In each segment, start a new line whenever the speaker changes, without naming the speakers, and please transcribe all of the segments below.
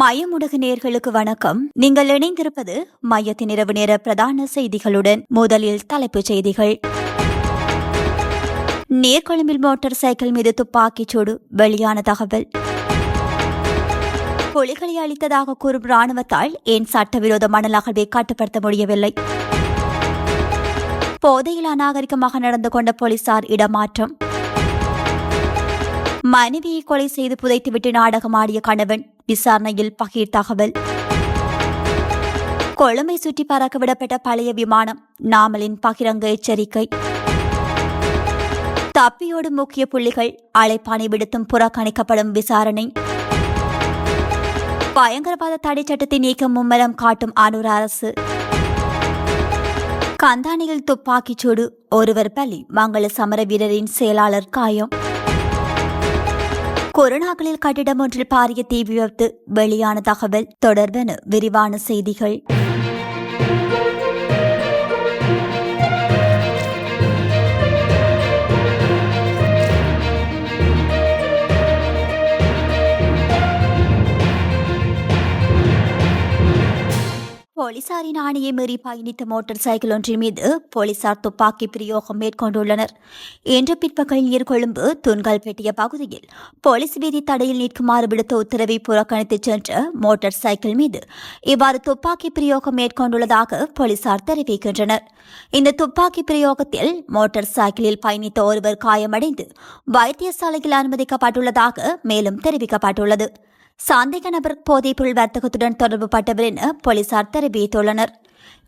மயமுடகு நேர்களுக்கு வணக்கம். நீங்கள் இணைந்திருப்பது மையத்தின் இரவு நேர பிரதான செய்திகளுடன் முதலில் தலைப்புச் செய்திகள். நீர்கொழும்பில் மோட்டார் சைக்கிள் மீது துப்பாக்கிச் சூடு வெளியான தகவல். புலிகளை அளித்ததாக கூறும் ராணுவத்தால் ஏன் சட்டவிரோத மணல் அகழ்வை கட்டுப்படுத்த முடியவில்லை? போதையில் அநாகரிகமாக நடந்து கொண்ட போலீசார் இடமாற்றம். மனைவியை கொலை செய்து புதைத்துவிட்டு நாடகமாடிய கணவன் விசாரணையில் பகீர் தகவல். கொழும்பை சுற்றி பறக்க விடப்பட்ட பழைய விமானம் நாமலின் பகிரங்க எச்சரிக்கை. தப்பியோடும் முக்கிய புள்ளிகள் அழைப்பானை விடுத்தும் புறக்கணிக்கப்படும் விசாரணை. பயங்கரவாத தடை சட்டத்தை நீக்க மும்மரம் காட்டும் அனூர் அரசு. கந்தானியில் துப்பாக்கிச் சூடு ஒருவர் பலி மங்கள சமர வீரரின் செயலாளர் காயம். கொரோனாக்களில் கட்டிடம் ஒன்றில் பாரிய தீ விபத்து. வெளியான தகவல் தொடர்பென விரிவான செய்திகள். போலீசாரின் ஆணையை மீறி பயணித்த மோட்டார் சைக்கிள் ஒன்றின் மீது போலீசார் துப்பாக்கி பிரயோகம் மேற்கொண்டுள்ளனர். இன்று பிற்பகல் நீர்கொழும்பு துன்கல்பேட்டிய பகுதியில் போலீஸ் வீதி தடையில் நிற்குமாறு விடுத்த உத்தரவை புறக்கணித்து சென்ற மோட்டார் சைக்கிள் மீது இவ்வாறு துப்பாக்கி பிரயோகம் மேற்கொண்டுள்ளதாக போலீசார் தெரிவிக்கின்றனர். இந்த துப்பாக்கி பிரயோகத்தில் மோட்டார் சைக்கிளில் பயணித்த ஒருவர் காயமடைந்து வைத்தியசாலையில் அனுமதிக்கப்பட்டுள்ளதாக மேலும் தெரிவிக்கப்பட்டுள்ளது. சந்தேக நபர் போதைப்பொருள் வர்த்தகத்துடன் தொடர்புபட்டவர் என போலீசார் தெரிவித்துள்ளனர்.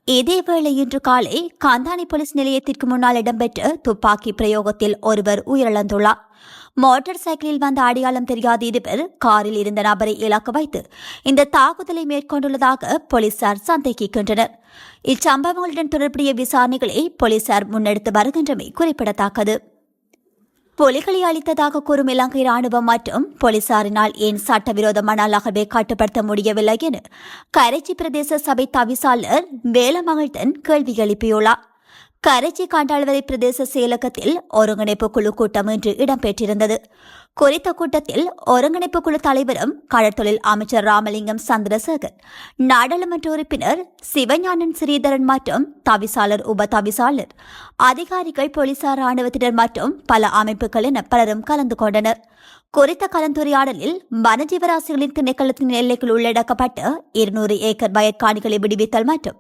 இதேவேளை இன்று காலை காந்தானி போலீஸ் நிலையத்திற்கு முன்னால் இடம்பெற்ற துப்பாக்கி பிரயோகத்தில் ஒருவர் உயிரிழந்துள்ளார். மோட்டார் சைக்கிளில் வந்த அடையாளம் தெரியாத இருவர் காரில் இருந்த நபரை இலக்கு வைத்து இந்த தாக்குதலை மேற்கொண்டுள்ளதாக போலீசார் சந்தேகிக்கின்றனர். இச்சம்பவங்களுடன் தொடர்புடைய விசாரணைகளை போலீசார் முன்னெடுத்து வருகின்றமை குறிப்பிடத்தக்கது. புலிகளை அளித்ததாக கூறும் இலங்கை ராணுவம் மற்றும் போலீசாரினால் ஏன் சட்டவிரோத மணல் அகழ்வை கட்டுப்படுத்த முடியவில்லை என கரைச்சி பிரதேச சபை தவிசாளர் வேலமகள்தன் கேள்வி எழுப்பியுள்ளார். கரைச்சி காண்டாழ்வரை பிரதேச செயலகத்தில் ஒருங்கிணைப்பு குழு கூட்டம் இன்று இடம்பெற்றிருந்தது. குறித்த கூட்டத்தில் ஒருங்கிணைப்பு குழு தலைவரும் கடற்தொழில் அமைச்சர் ராமலிங்கம் சந்திரசேகர் நாடாளுமன்ற உறுப்பினர் சிவஞானன் ஸ்ரீதரன் மற்றும் தவிசாளர் உப தவிசாளர் அதிகாரிகள் போலீசார் ராணுவத்தினர் மற்றும் பல அமைப்புகள் என பலரும் கலந்து கொண்டனர். குறித்த கலந்துரையாடலில் வனஜீவராசிகளின் திணைக்களத்தின் எல்லைக்குள் உள்ளடக்கப்பட்டு இருநூறு ஏக்கர் வயற்காணிகளை விடுவித்தல் மற்றும்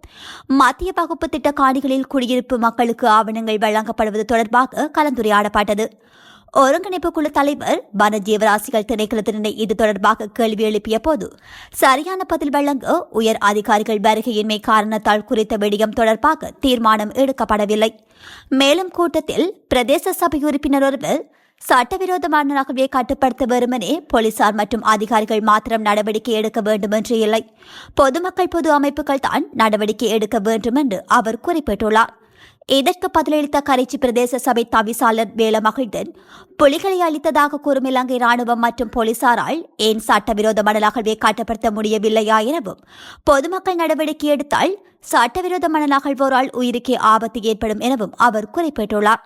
மத்திய பகுப்பு திட்ட காணிகளில் குடியிருப்பு மக்களுக்கு ஆவணங்கள் வழங்கப்படுவது தொடர்பாக கலந்துரையாடப்பட்டது. ஒருங்கிணைப்பு குழு தலைவர் வனஜீவராசிகள் திணைக்களத்தினரை இது தொடர்பாக கேள்வி எழுப்பிய போது சரியான பதில் வழங்க உயர் அதிகாரிகள் வருகையின்மை காரணத்தால் குறித்த விடயம் தொடர்பாக தீர்மானம் எடுக்கப்படவில்லை. மேலும் கூட்டத்தில் பிரதேச சபை உறுப்பினர் ஒருவர் சட்டவிரோதமான நகர்வை கட்டுப்படுத்த வெறுமனே போலீசார் மற்றும் அதிகாரிகள் மாத்திரம் நடவடிக்கை எடுக்க வேண்டும் என்று இல்லை. பொதுமக்கள் பொது அமைப்புகள் தான் நடவடிக்கை எடுக்க வேண்டும் என்று அவர் குறிப்பிட்டுள்ளார். இதற்கு பதிலளித்த கரைச்சி பிரதேச சபை தவிசாளர் வேலமகிழ்தன் புலிகளை அளித்ததாக கூறும் இலங்கை ராணுவம் மற்றும் போலீசாரால் ஏன் சட்டவிரோத மணல் அகழ்வை கட்டுப்படுத்த முடியவில்லையா எனவும் பொதுமக்கள் நடவடிக்கை எடுத்தால் சட்டவிரோத மணல் அகழ்வோரால் உயிருக்கே ஆபத்து ஏற்படும் எனவும் அவர் குறிப்பிட்டுள்ளார்.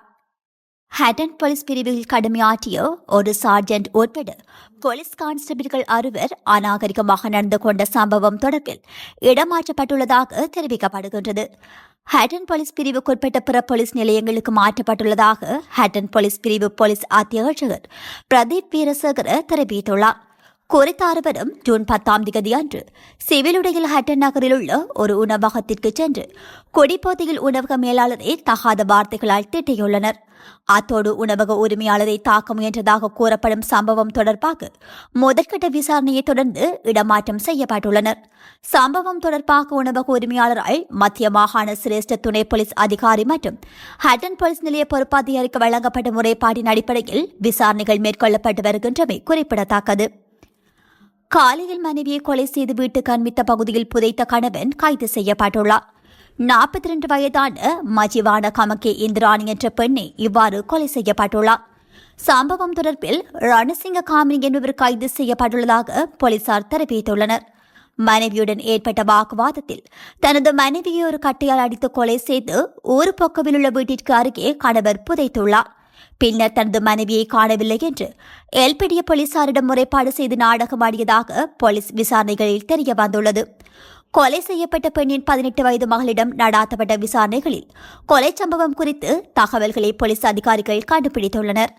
ஹட்டன் போலீஸ் பிரிவில் கடமையாற்றிய ஒரு சார்ஜென்ட் உட்பட போலீஸ் கான்ஸ்டபிள்கள் அறுவர் அநாகரிகமாக நடந்து கொண்ட சம்பவம் தொடர்பில் இடமாற்றப்பட்டுள்ளதாக தெரிவிக்கப்படுகின்றது. ஹட்டன் போலீஸ் பிரிவுக்குட்பட்ட பிற போலீஸ் நிலையங்களுக்கு மாற்றப்பட்டுள்ளதாக ஹட்டன் போலீஸ் பிரிவு போலீஸ் அத்தியட்சகர் பிரதீப் வீரசேகர தெரிவித்துள்ளார். குறித்த ஜூன் பத்தாம் திகதி அன்று சிவிலுடையில் ஹட்டன் நகரில் உள்ள ஒரு உணவகத்திற்கு சென்று கொடிப்போதையில் உணவக மேலாளரை தகாத வார்த்தைகளால் திட்டியுள்ளனர். அத்தோடு உணவக உரிமையாளரை தாக்க முயன்றதாக கூறப்படும் சம்பவம் தொடர்பாக முதற்கட்ட விசாரணையை தொடர்ந்து இடமாற்றம் செய்யப்பட்டுள்ளனர். சம்பவம் தொடர்பாக உணவக உரிமையாளரால் மத்திய மாகாண சிரேஷ்ட துணை போலீஸ் அதிகாரி மற்றும் ஹட்டன் போலீஸ் நிலைய பொறுப்பு அதிகாரிக்கு வழங்கப்பட்ட முறைப்பாட்டின் அடிப்படையில் விசாரணைகள் மேற்கொள்ளப்பட்டு வருகின்றமை குறிப்பிடத்தக்கது. காலையில் மனைவியை கொலை செய்து வீட்டுக்கு அண்மித்த பகுதியில் புதைத்த கணவன் கைது செய்யப்பட்டுள்ளார். நாற்பத்தி ரெண்டு வயதான மஜிவான கமக்கே இந்திராணி என்ற பெண்ணை இவ்வாறு கொலை செய்யப்பட்டுள்ளார். சம்பவம் தொடர்பில் ரணசிங்க காமினி என்பவர் கைது செய்யப்பட்டுள்ளதாக போலீசார் தெரிவித்துள்ளனர். மனைவியுடன் ஏற்பட்ட வாக்குவாதத்தில் தனது மனைவியை ஒரு கட்டையால் அடித்து கொலை செய்து ஒரு பக்கவில் உள்ள வீட்டிற்கு அருகே கணவர் புதைத்துள்ளார். பின்னர் தனது மனைவியை காணவில்லை என்று எல்பிடிய போலீசாரிடம் முறைப்பாடு செய்து நாடகமாடியதாக போலீஸ் விசாரணைகளில் தெரிய வந்துள்ளது. கொலை செய்யப்பட்ட பெண்ணின் பதினெட்டு வயது மகளிடம் நடாத்தப்பட்ட விசாரணைகளில் கொலை சம்பவம் குறித்து தகவல்களை போலீஸ் அதிகாரிகள் கண்டுபிடித்துள்ளனர்.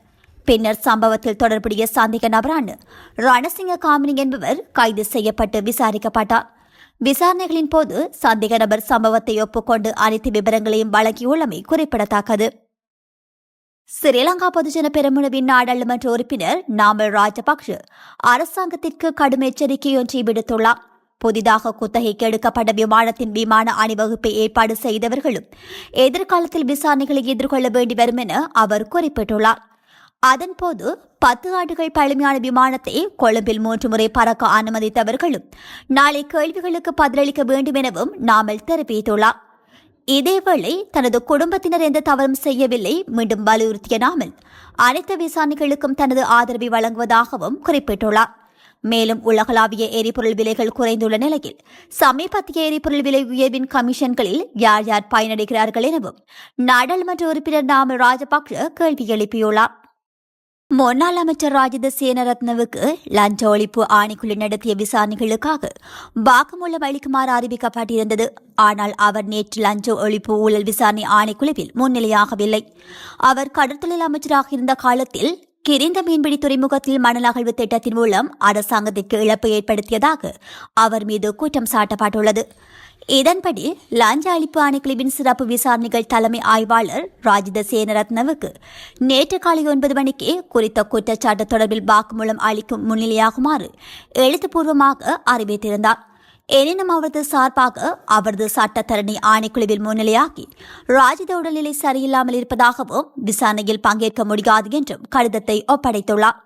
பின்னர் சம்பவத்தில் தொடர்புடைய சந்தேக நபரான ரணசிங்க காமினி என்பவர் கைது செய்யப்பட்டு விசாரிக்கப்பட்டார். விசாரணைகளின் போது சந்தேக நபர் சம்பவத்தை ஒப்புக்கொண்டு அனைத்து விவரங்களையும் வழங்கியுள்ளமை குறிப்பிடத்தக்கது. ஸ்ரீலங்கா பொதுஜன பெரமுனவின் நாடாளுமன்ற உறுப்பினர் நாமல் ராஜபக்ஷ அரசாங்கத்திற்கு கடும் எச்சரிக்கையொன்றை விடுத்துள்ளார். புதிதாக குத்தகைக்கு எடுக்கப்பட்ட விமானத்தின் விமான அணிவகுப்பை ஏற்பாடு செய்தவர்களும் எதிர்காலத்தில் விசாரணைகளை எதிர்கொள்ள வேண்டி வரும் என அவர் குறிப்பிட்டுள்ளார். அதன்போது பத்து ஆண்டுகள் பழமையான விமானத்தை கொழும்பில் மூன்று முறை பறக்க அனுமதித்தவர்களும் நாளை கேள்விகளுக்கு பதிலளிக்க வேண்டும் எனவும் நாமல் தெரிவித்துள்ளார். இதேவேளை தனது குடும்பத்தினர் எந்த தவறும் செய்யவில்லை மீண்டும் வலியுறுத்திய நாமல். அனைத்து விசாரணைகளுக்கும் தனது ஆதரவை வழங்குவதாகவும் குறிப்பிட்டுள்ளார். மேலும் உலகளாவிய எரிபொருள் விலைகள் குறைந்துள்ள நிலையில் சமீபத்திய எரிபொருள் விலை உயர்வின் கமிஷன்களில் யார் யார் பயனடைகிறார்கள் எனவும் நாடாளுமன்ற உறுப்பினர் நாமல் ராஜபக்ஷ கேள்வி எழுப்பியுள்ளார். முன்னாள் அமைச்சர் ராஜித சேனரத்னவுக்கு லஞ்ச ஒழிப்பு ஆணைக்குழு நடத்திய விசாரணைகளுக்காக வாக்குமூலம் அளிக்குமாறு அறிவிக்கப்பட்டிருந்தது. ஆனால் அவர் நேற்று லஞ்ச ஒழிப்பு ஊழல் விசாரணை ஆணைக்குழுவில் முன்னிலையாகவில்லை. அவர் கடற்தொழில் அமைச்சராக இருந்த காலத்தில் கிரிந்த மீன்பிடி துறைமுகத்தில் மணல் அகழ்வு திட்டத்தின் மூலம் அரசாங்கத்திற்கு இழப்பு ஏற்படுத்தியதாக அவர் மீது குற்றம் சாட்டப்பட்டுள்ளது. இதன்படி லஞ்ச அளிப்பு ஆணைக்குழுவின் சிறப்பு விசாரணைகள் தலைமை ஆய்வாளர் ராஜித சேனரத்னவுக்கு நேற்று காலை ஒன்பது மணிக்கு குறித்த குற்றச்சாட்டு தொடர்பில் வாக்குமூலம் அளிக்கும் முன்னிலையாகுமாறு எழுத்துப்பூர்வமாக அறிவித்திருந்தார். எனினும் அவரது சார்பாக அவரது சட்டத்தரணி ஆணைக்குழுவில் முன்னிலையாகி ராஜித உடல்நிலை சரியில்லாமல் இருப்பதாகவும் விசாரணையில் பங்கேற்க முடியாது என்றும் கடிதத்தை ஒப்படைத்துள்ளார்.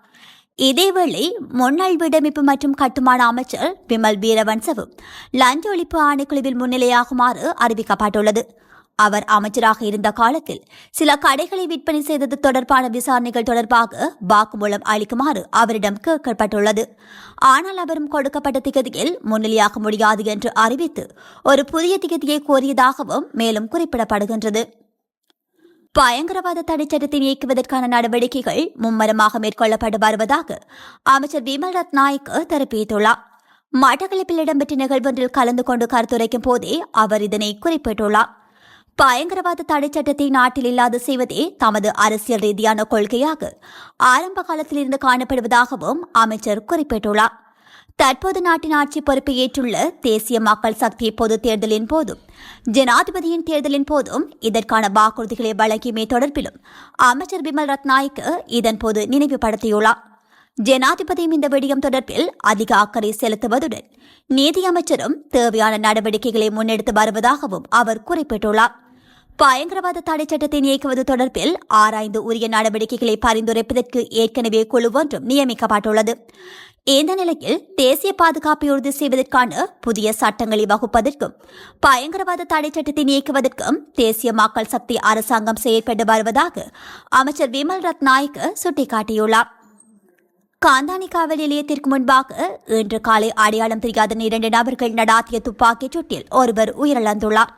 இதேவேளை முன்னாள் வீடமைப்பு மற்றும் கட்டுமான அமைச்சர் விமல் வீரவன்சவும் லஞ்ச ஒழிப்பு ஆணைக்குழுவில் முன்னிலையாகுமாறு அறிவிக்கப்பட்டுள்ளது. அவர் அமைச்சராக இருந்த காலத்தில் சில கடைகளை விற்பனை செய்தது தொடர்பான விசாரணைகள் தொடர்பாக வாக்குமூலம் அளிக்குமாறு அவரிடம் கேட்கப்பட்டுள்ளது. ஆனால் அவரும் கொடுக்கப்பட்ட திகதியில் முன்னிலையாக முடியாது என்று அறிவித்து ஒரு புதிய திகதியை கோரியதாகவும் மேலும் குறிப்பிடப்படுகின்றது. பயங்கரவாத தடைச்சட்டத்தை நீக்குவதற்கான நடவடிக்கைகள் மும்மரமாக மேற்கொள்ளப்பட்டு வருவதாக அமைச்சர் விமல்ரத் நாயக் தெரிவித்துள்ளார். மட்டக்களப்பில் இடம்பெற்ற நிகழ்வொன்றில் கலந்து கொண்டு கருத்துரைக்கும் போதே அவர் இதனை குறிப்பிட்டுள்ளார். பயங்கரவாத தடைச்சட்டத்தை நாட்டில் இல்லாது செய்வதே தமது அரசியல் ரீதியான கொள்கையாக ஆரம்ப காலத்திலிருந்து காணப்படுவதாகவும் அமைச்சர் குறிப்பிட்டுள்ளார். தற்போது நாட்டின் ஆட்சி பொறுப்பை ஏற்றுள்ள தேசிய மக்கள் சக்தி பொது தேர்தலின் போதும் ஜனாதிபதியின் தேர்தலின் போதும் இதற்கான வாக்குறுதிகளை வழங்கியமை தொடர்பிலும் அமைச்சர் பிமல் ரத்நாயக்கு இதன்போது நினைவுபடுத்தியுள்ளார் ஜனாதிபதியும் இந்த விடயம் தொடர்பில் அதிக அக்கறை செலுத்துவதுடன் நீதியமைச்சரும் தேவையான நடவடிக்கைகளை முன்னெடுத்து வருவதாகவும் அவர் குறிப்பிட்டுள்ளார். பயங்கரவாத தடை சட்டத்தை நீக்குவது தொடர்பில் ஆராய்ந்து உரிய நடவடிக்கைகளை பரிந்துரைப்பதற்கு ஏற்கனவே குழு ஒன்றும் நியமிக்கப்பட்டுள்ளது. இந்த நிலையில் தேசிய பாதுகாப்பை உறுதி செய்வதற்கான புதிய சட்டங்களை வகுப்பதற்கும் பயங்கரவாத தடை சட்டத்தை நீக்குவதற்கும் தேசிய மக்கள் சக்தி அரசாங்கம் செயற்பட்டு வருவதாக அமைச்சர் விமல் ரத்நாயக் சுட்டிக்காட்டியுள்ளார். காந்தானி காவல் நிலையத்திற்கு முன்பாக இன்று காலை அடையாளம் தெரியாத இரண்டு நபர்கள் நடாத்திய துப்பாக்கிச் சூட்டில் ஒருவர் உயிரிழந்துள்ளார்.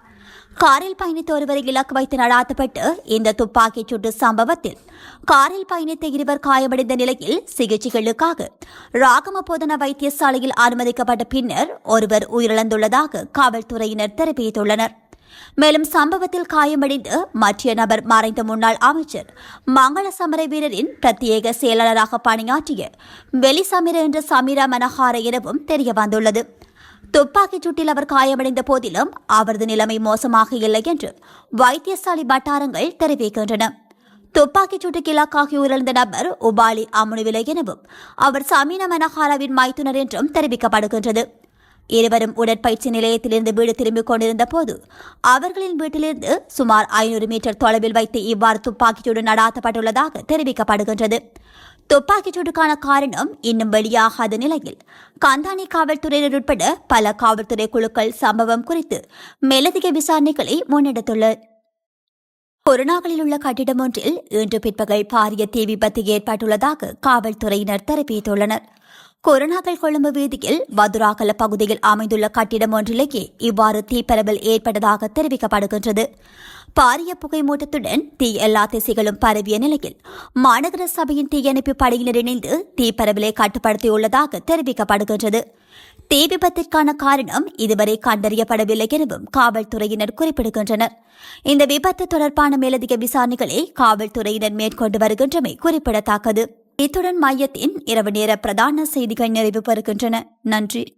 காரில் பயணித்த ஒருவரை இலக்கு வைத்து நடாத்தப்பட்டு இந்த துப்பாக்கிச் சூட்டு சம்பவத்தில் காரில் பயணித்த இருவர் காயமடைந்த நிலையில் சிகிச்சைகளுக்காக ராகமபோதனா வைத்தியசாலையில் அனுமதிக்கப்பட்ட பின்னர் ஒருவர் உயிரிழந்துள்ளதாக காவல்துறையினர் தெரிவித்துள்ளனர். மேலும் சம்பவத்தில் காயமடைந்து மற்ற நபர் மறைந்த முன்னாள் அமைச்சர் மங்கள சமர வீரரின் பிரத்யேக செயலாளராக பணியாற்றிய வெளிசமிர என்ற சமீரா மனஹார எனவும் தெரியவந்துள்ளது. துப்பாக்கிச் சூட்டில் அவர் காயமடைந்த போதிலும் அவரது நிலைமை மோசமாக இல்லை என்று வைத்தியசாலை வட்டாரங்கள் தெரிவிக்கின்றன. துப்பாக்கிச் சூட்டுக்கு இலக்காகி உயிரிழந்த நபர் உபாலி அமுனுவிலை எனவும் அவர் சமீன மனஹாராவின் மைத்துனர் என்றும் தெரிவிக்கப்படுகின்றது. இருவரும் உடற்பயிற்சி நிலையத்திலிருந்து வீடு திரும்பிக் கொண்டிருந்த போது அவர்களின் வீட்டிலிருந்து சுமார் ஐநூறு மீட்டர் தொலைவில் வைத்து இவ்வாறு துப்பாக்கிச்சூடு நடாத்தப்பட்டுள்ளதாக தெரிவிக்கப்படுகின்றது. துப்பாக்கிச்சூடுக்கான காரணம் இன்னும் வெளியாகாத நிலையில். கந்தானி காவல்துறையினர் உட்பட பல காவல்துறை குழுக்கள் சம்பவம் குறித்து மேலதிக விசாரணைகளை முன்னெடுத்துள்ளது கொரோனாவில் உள்ள கட்டிடம் ஒன்றில் இன்று பிற்பகல் பாரிய தீ விபத்து ஏற்பட்டுள்ளதாக காவல்துறையினர் தெரிவித்துள்ளனர். கொரோனாக்கள் கொழும்பு வீதியில் வதுராகல பகுதியில் அமைந்துள்ள கட்டிடம் ஒன்றிலேயே இவ்வாறு தீப்பரவல் ஏற்பட்டதாக தெரிவிக்கப்படுகின்றது. பாரிய புகைமூட்டத்துடன் தீ எல்லா திசைகளும் பரவிய நிலையில் மாநகர சபையின் தீயணைப்பு படையினர் இணைந்து தீ பரவலை கட்டுப்படுத்தியுள்ளதாக தெரிவிக்கப்படுகின்றது. தீ விபத்திற்கான காரணம் இதுவரை கண்டறியப்படவில்லை எனவும் காவல்துறையினர் குறிப்பிடுகின்றனர். இந்த விபத்து தொடர்பான மேலதிக விசாரணைகளை காவல்துறையினர் மேற்கொண்டு வருகின்றமை குறிப்பிடத்தக்கது. இத்துடன் மையத்தின் இரவு நேர பிரதான செய்திகள் நிறைவு பெறுகின்றன. நன்றி.